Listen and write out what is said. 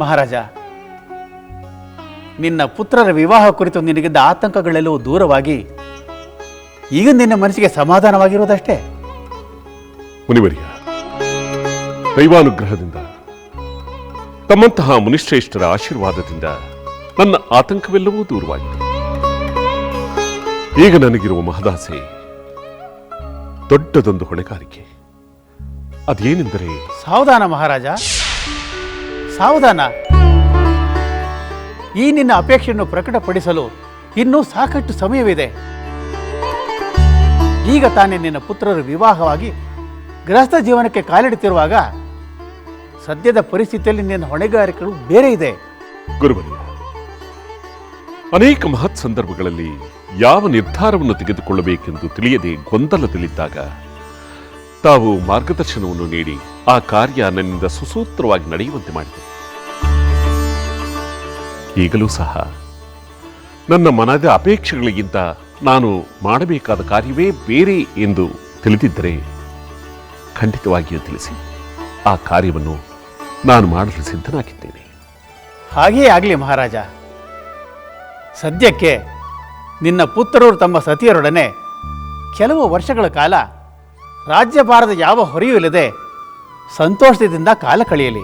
ಮಹಾರಾಜ ನಿನ್ನ ಪುತ್ರರ ವಿವಾಹ ಕುರಿತು ನಿನಗಿದ್ದ ಆತಂಕಗಳೆಲ್ಲವೂ ದೂರವಾಗಿ ಈಗ ನಿನ್ನ ಮನಸ್ಸಿಗೆ ಸಮಾಧಾನವಾಗಿರುವುದಷ್ಟೇ? ಮುನಿವರ್ಯ ದೈವಾನುಗ್ರಹದಿಂದ ತಮ್ಮಂತಹ ಮುನಿಶ್ರೇಷ್ಠರ ಆಶೀರ್ವಾದದಿಂದ ನನ್ನ ಆತಂಕವೆಲ್ಲವೂ ದೂರವಾಗಿದೆ ಈಗ ನನಗಿರುವ ಮಹದಾಸೆ ದೊಡ್ಡದೊಂದು ಹೊಣೆಗಾರಿಕೆ. ಅದೇನೆಂದರೆ ಸಾವಧಾನ ಮಹಾರಾಜ. ಸಾವಧಾನ. ಈ ನಿನ್ನ ಅಪೇಕ್ಷೆಯನ್ನು ಪ್ರಕಟಪಡಿಸಲು ಇನ್ನೂ ಸಾಕಷ್ಟು ಸಮಯವಿದೆ. ಈಗ ತಾನೇ ನಿನ್ನ ಪುತ್ರರು ವಿವಾಹವಾಗಿ ಗೃಹಸ್ಥ ಜೀವನಕ್ಕೆ ಕಾಲಿಡುತ್ತಿರುವಾಗ ಸದ್ಯದ ಪರಿಸ್ಥಿತಿಯಲ್ಲಿ ನಿನ್ನ ಹೊಣೆಗಾರಿಕೆಗಳು ಬೇರೆ ಇದೆ. ಅನೇಕ ಮಹತ್ ಸಂದರ್ಭಗಳಲ್ಲಿ ಯಾವ ನಿರ್ಧಾರವನ್ನು ತೆಗೆದುಕೊಳ್ಳಬೇಕೆಂದು ತಿಳಿಯದೆ ಗೊಂದಲದಲ್ಲಿದ್ದಾಗ ತಾವು ಮಾರ್ಗದರ್ಶನವನ್ನು ನೀಡಿ ಆ ಕಾರ್ಯ ನನ್ನಿಂದ ಸುಸೂತ್ರವಾಗಿ ನಡೆಯುವಂತೆ ಮಾಡಿದೆ. ಈಗಲೂ ಸಹ ನನ್ನ ಮನದ ಅಪೇಕ್ಷೆಗಳಿಗಿಂತ ನಾನು ಮಾಡಬೇಕಾದ ಕಾರ್ಯವೇ ಬೇರೆ ಎಂದು ತಿಳಿದಿದ್ದರೆ ಖಂಡಿತವಾಗಿಯೂ ತಿಳಿಸಿ. ಆ ಕಾರ್ಯವನ್ನು ನಾನು ಮಾಡಲು ಸಿದ್ಧನಾಗಿದ್ದೇನೆ. ಹಾಗೆಯೇ ಆಗಲಿ ಮಹಾರಾಜ. ಸದ್ಯಕ್ಕೆ ನಿನ್ನ ಪುತ್ರರು ತಮ್ಮ ಸತಿಯರೊಡನೆ ಕೆಲವು ವರ್ಷಗಳ ಕಾಲ ರಾಜ್ಯಭಾರದ ಯಾವ ಹೊರೆಯೂ ಇಲ್ಲದೆ ಸಂತೋಷದಿಂದ ಕಾಲ ಕಳೆಯಲಿ.